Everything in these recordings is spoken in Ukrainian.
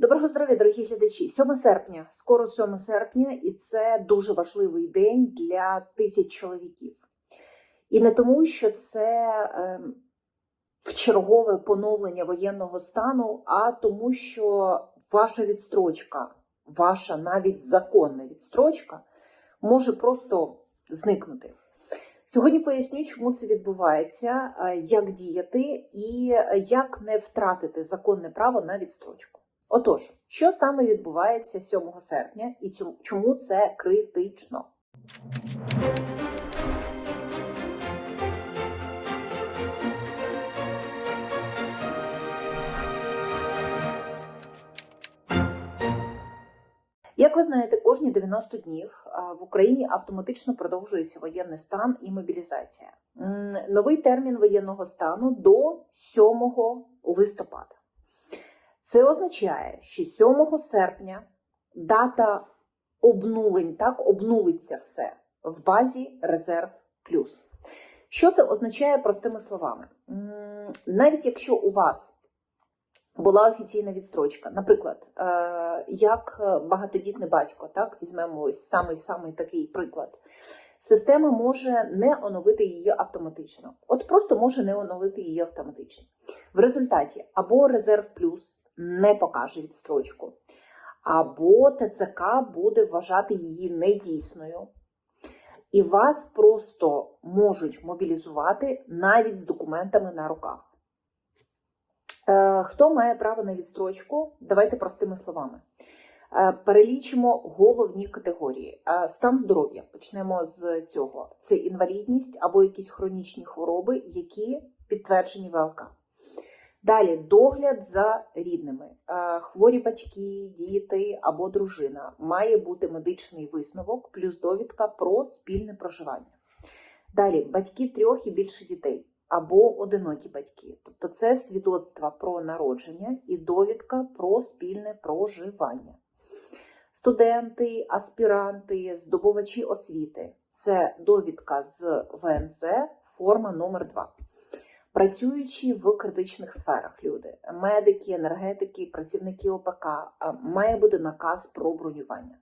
Доброго здоров'я, дорогі глядачі. 7 серпня, скоро 7 серпня, і це дуже важливий день для тисяч чоловіків. І не тому, що це е, вчергове поновлення воєнного стану, а тому, що ваша відстрочка, ваша навіть законна відстрочка, може просто зникнути. Сьогодні поясню, чому це відбувається, е, як діяти і як не втратити законне право на відстрочку. Отож, що саме відбувається 7 серпня і чому це критично? Як ви знаєте, кожні 90 днів в Україні автоматично продовжується воєнний стан і мобілізація. Новий термін воєнного стану до 7 листопада. Це означає, що 7 серпня дата обнулень, так, обнулиться все в базі резерв плюс. Що це означає простими словами? Навіть якщо у вас була офіційна відстрочка, наприклад, е, як багатодітний батько, так, візьмемо ось самий самий такий приклад. Система може не оновити її автоматично. От просто може не оновити її автоматично. В результаті або резерв плюс не покаже відстрочку, або ТЦК буде вважати її недійсною, і вас просто можуть мобілізувати навіть з документами на руках. Е, Хто має право на відстрочку? Давайте простими словами. Е, Перелічимо головні категорії. Е, Стан здоров'я. Почнемо з цього. Це інвалідність або якісь хронічні хвороби, які підтверджені ВЛК. Далі догляд за рідними, Е, хворі батьки, діти або дружина. Має бути медичний висновок плюс довідка про спільне проживання. Далі батьки трьох і більше дітей або одинокі батьки. Тобто це свідоцтва про народження і довідка про спільне проживання. Студенти, аспіранти, здобувачі освіти це довідка з ВНЗ, форма номер 2 Працюючи в критичних сферах люди, медики, енергетики, працівники ОПК, має бути наказ про бронювання.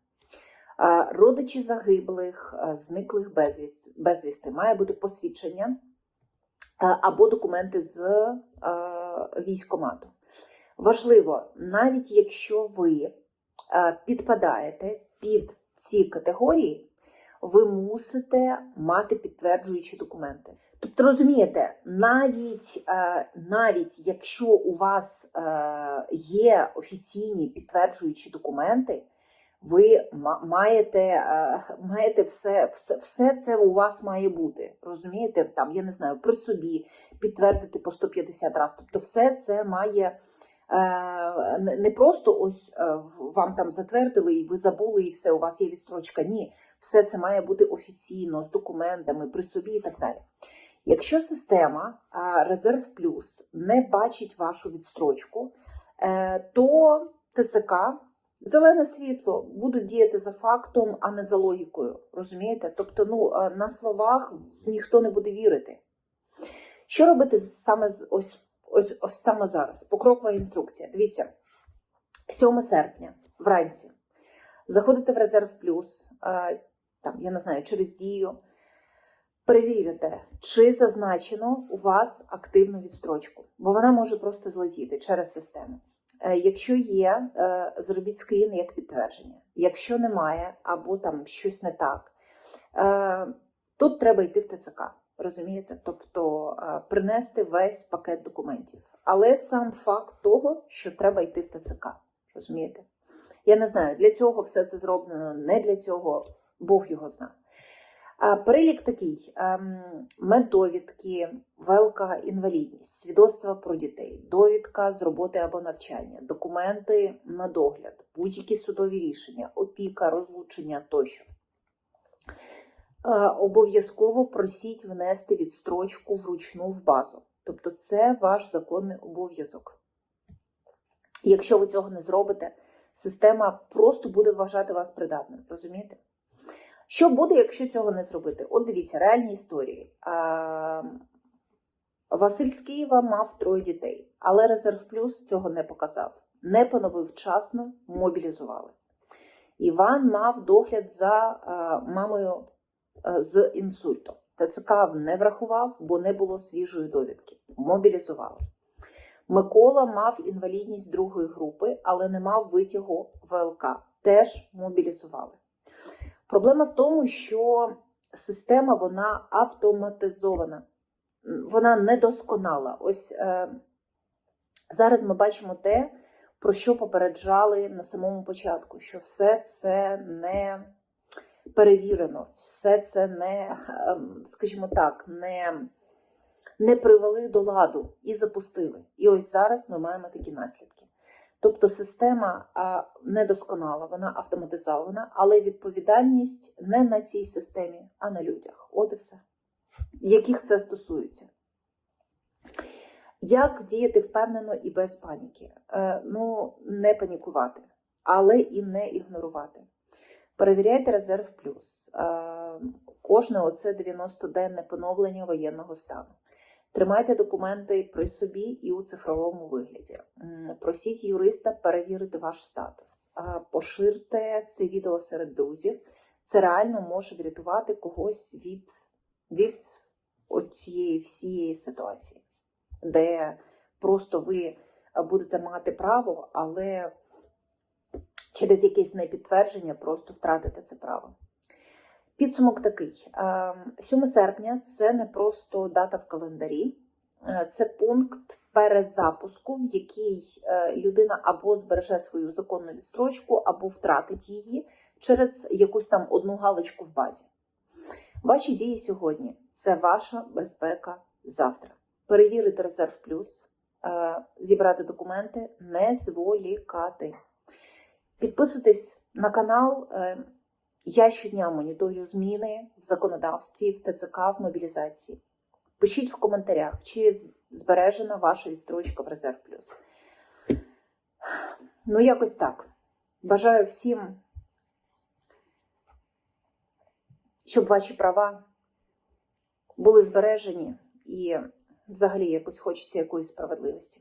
Родичі загиблих, зниклих безвісти, має бути посвідчення або документи з а, військкомату. Важливо, навіть якщо ви підпадаєте під ці категорії, ви мусите мати підтверджуючі документи. Тобто, розумієте, навіть, е, навіть якщо у вас е, є офіційні підтверджуючі документи, ви маєте, е, маєте все, все, все це у вас має бути. Розумієте, там, я не знаю, при собі підтвердити по 150 разів. Тобто, все це має. не- просто ось вам там затвердили, і ви забули, і все, у вас є відстрочка. Ні, все це має бути офіційно, з документами, при собі і так далі. Якщо система Резерв Плюс не бачить вашу відстрочку, е, то ТЦК зелене світло будуть діяти за фактом, а не за логікою. Розумієте? Тобто, ну е, на словах ніхто не буде вірити. Що робити саме з- ось, ось, ось саме зараз? Покрокова інструкція. Дивіться, 7 серпня вранці заходите в Резерв Плюс, е, там, я не знаю, через дію. Перевірите, чи зазначено у вас активну відстрочку, бо вона може просто злетіти через систему. Е, Якщо є, е, зробіть скрін як підтвердження. Якщо немає, або там щось не так, тут треба йти в ТЦК. Розумієте? Тобто принести весь пакет документів. Але сам факт того, що треба йти в ТЦК. Розумієте? Я не знаю, для цього все це зроблено, не для цього, Бог його знає. Перелік такий: ем, меддовідки, велика інвалідність, свідоцтва про дітей, довідка з роботи або навчання, документи на догляд, будь-які судові рішення, опіка, розлучення тощо. Обов'язково просіть внести відстрочку вручну в базу. Тобто, це ваш законний обов'язок. Якщо ви цього не зробите, система просто буде вважати вас придатним. Розумієте? Що буде, якщо цього не зробити? От дивіться, реальні історії. Василь з Києва мав троє дітей, але Резерв Плюс цього не показав. не поновив вчасно, мобілізували. Іван мав догляд за е, мамою е, з інсультом. ТЦК не врахував, бо не було свіжої довідки. Мобілізували. Микола мав інвалідність другої групи, але не мав витягу ВЛК. Теж мобілізували. Проблема в тому, що система вона автоматизована, вона недосконала. Ось е, зараз ми бачимо те, про що попереджали на самому початку, що все це не перевірено, все це не, ем, скажімо так, не, не привели до ладу і запустили. І ось зараз ми маємо такі наслідки. Тобто система недосконала, вона автоматизована, але відповідальність не на цій системі, а на людях. От і все. Яких це стосується? Як діяти впевнено і без паніки? Е, ну, не панікувати, але і не ігнорувати. Перевіряйте резерв плюс. Е, кожне оце 90-денне поновлення воєнного стану. Тримайте документи при собі і у цифровому вигляді. Просіть юриста перевірити ваш статус. Поширте це відео серед друзів. Це реально може врятувати когось від, від цієї всієї ситуації, де просто ви будете мати право, але через якесь непідтвердження просто втратите це право. Підсумок такий: Е, 7 серпня це не просто дата в календарі, е, це пункт перезапуску, в який е, людина або збереже свою законну відстрочку, або втратить її через якусь там одну галочку в базі. Ваші дії сьогодні це ваша безпека завтра. Перевірити резерв плюс, е, зібрати документи, не зволікати. Підписуйтесь на канал. Я щодня моніторю зміни в законодавстві, в ТЦК, в мобілізації. Пишіть в коментарях, чи збережена ваша відстрочка в резерв плюс. Ну, якось так. Бажаю всім, щоб ваші права були збережені і взагалі якось хочеться якоїсь справедливості.